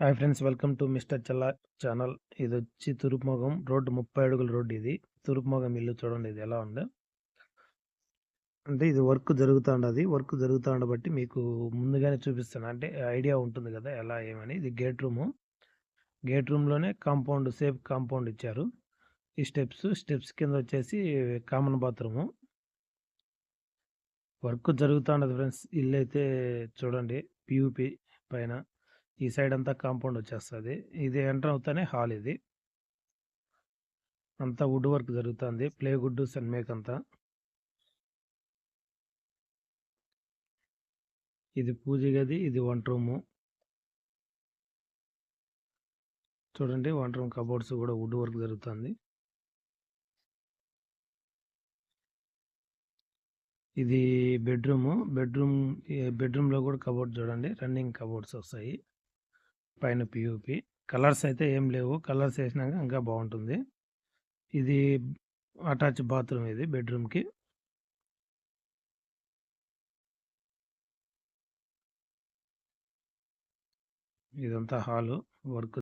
Hi friends welcome to mister Challa channel. ఇది వచ్చి తూర్పుమొగం road ముప్పై అడుగుల రోడ్డు ఇది. తూర్పుమొగం ఇల్లు చూడండి ఇది ఎలా ఉందో. అంటే ఇది వర్క్ జరుగుతూ ఉండదు వర్క్ జరుగుతూ ఉండబట్టి మీకు ముందుగానే చూపిస్తాను. అంటే ఐడియా ఉంటుంది కదా ఎలా ఏమని. ఇది గేట్ రూము. గేట్ రూమ్లోనే కాంపౌండ్ సేఫ్ కాంపౌండ్ ఇచ్చారు. ఈ స్టెప్స్ స్టెప్స్ కింద వచ్చేసి కామన్ బాత్రూము. వర్క్ జరుగుతూ ఉండదు ఫ్రెండ్స్. ఇల్లు అయితే చూడండి పియూపి పైన. ఈ సైడ్ అంతా కాంపౌండ్ వచ్చేస్తుంది. ఇది ఎంటర్ అవుతానే హాల్ ఇది. అంతా వుడ్ వర్క్ జరుగుతుంది. ప్లే గుడ్ సన్మేక్ అంతా. ఇది పూజ గది ఇది వంట రూము. చూడండి వంట రూమ్ కబోర్డ్స్ కూడా వుడ్ వర్క్ జరుగుతుంది. ఇది బెడ్రూము. బెడ్రూమ్ బెడ్రూమ్లో కూడా కబోర్డ్ చూడండి. రన్నింగ్ కబోర్డ్స్ వస్తాయి. పైన పియూపి కలర్స్ అయితే ఏం లేవు. కలర్స్ వేసినాక ఇంకా బాగుంటుంది. ఇది అటాచ్ బాత్రూమ్ ఇది బెడ్రూమ్కి ఇదంతా హాలు వర్క్